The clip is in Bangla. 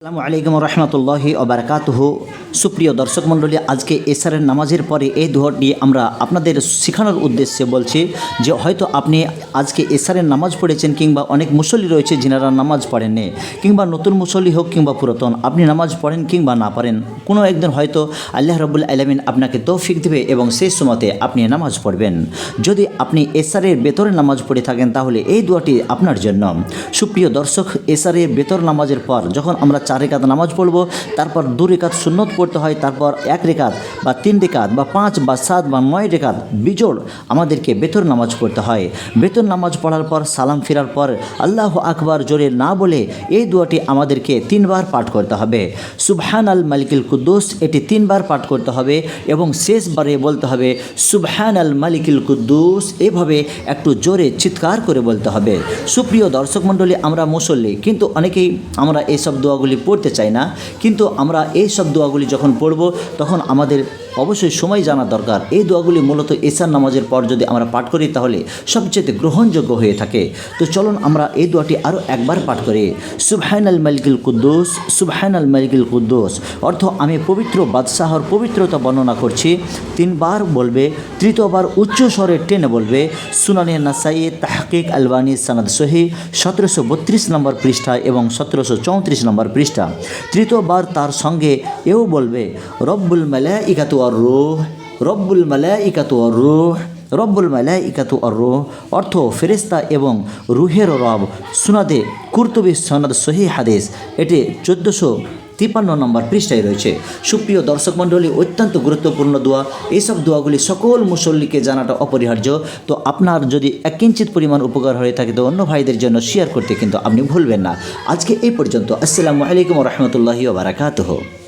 আসসালামু আলাইকুম রহমতুল্লাহি ওবরাকাতুহু সুপ্রিয় দর্শক মণ্ডলী, আজকে এসারের নামাজের পরে এই দোয়াটি আমরা আপনাদের শেখানোর উদ্দেশ্যে বলছি যে হয়তো আপনি আজকে এসারের নামাজ পড়েছেন কিংবা অনেক মুসল্লি রয়েছে যিনারা নামাজ পড়েননি, কিংবা নতুন মুসল্লি হোক কিংবা পুরাতন, আপনি নামাজ পড়েন কিংবা না পড়েন, কোনো একদিন হয়তো আল্লাহ রবুল আলমিন আপনাকে তৌফিক দেবে এবং সেই সময়তে আপনি নামাজ পড়বেন। যদি আপনি এসারের বেতরে নামাজ পড়ে থাকেন, তাহলে এই দোয়াটি আপনার জন্য। সুপ্রিয় দর্শক, এসারের বেতর নামাজের পর যখন আমরা চার রেখাত নামাজ পড়ব, তারপর দু রেখাত সুন্নত পড়তে হয়, তারপর এক রেখাত বা তিন রেখাত বা পাঁচ বা সাত বা নয় রেখাত বিজোড় আমাদেরকে বেতর নামাজ পড়তে হয়। বেতর নামাজ পড়ার পর, সালাম ফেরার পর আল্লাহ আকবার জোরে না বলে এই দোয়াটি আমাদেরকে তিনবার পাঠ করতে হবে। সুবহান আল মালিকুল কুদ্দুস, এটি তিনবার পাঠ করতে হবে এবং শেষবারে বলতে হবে সুবহান আল মালিকুল কুদ্দুস, এভাবে একটু জোরে চিৎকার করে বলতে হবে। সুপ্রিয় দর্শক মণ্ডলী, আমরা মুসল্লি, কিন্তু অনেকেই আমরা এইসব দোয়াগুলি পড়তে চাই না। কিন্তু আমরা এই সব দোয়াগুলি যখন পড়ব তখন আমাদের অবশ্যই সময় জানা দরকার। এই দোয়াগুলি মূলত এসার নামাজের পর যদি আমরা পাঠ করি তাহলে সবচেয়ে গ্রহণযোগ্য হয়ে থাকে। তো চলুন আমরা এই দোয়াটি আরও একবার পাঠ করি। সুবহান আল মালিকুল কুদ্দুস সুবহান আল মালিকুল কুদ্দুস। অর্থ, আমি পবিত্র বাদশাহর পবিত্রতা বর্ণনা করছি। তিনবার বলবে, তৃতীয়বার উচ্চ স্বরে টেনে বলবে, সুনানি নাসাই তাহকিক আলবানি সানাদ সহি, সতেরোশো বত্রিশ নম্বর পৃষ্ঠা এবং সতেরোশো চৌত্রিশ নম্বর পৃষ্ঠা। তৃতীয়বার তার সঙ্গে এও বলবে, রব্বুল মালা ইকাতু আর রুহ, রব্বুল মালা ইকাতু আর রুহ, রব্বুল মালাই ইকাতু আর রুহ, অর্থ ফেরেস্তা এবং রুহের রব, সুনাদে কুর্তুবি সনদ, সহি হাদিস। এটি চোদ্দোশো তিপ্পান্ন নম্বর পৃষ্ঠায় রয়েছে। সুপ্রিয় দর্শক মণ্ডলী, অত্যন্ত গুরুত্বপূর্ণ দোয়া। এইসব দোয়াগুলি সকল মুসল্লিকে জানাটা অপরিহার্য। তো আপনার যদি এক কিঞ্চিত পরিমাণ উপকার হয়ে থাকে, তো অন্য ভাইদের জন্য শেয়ার করতে কিন্তু আপনি ভুলবেন না। আজকে এই পর্যন্ত। আসসালামু আলাইকুম রহমতুল্লাহি বারাকাতহ।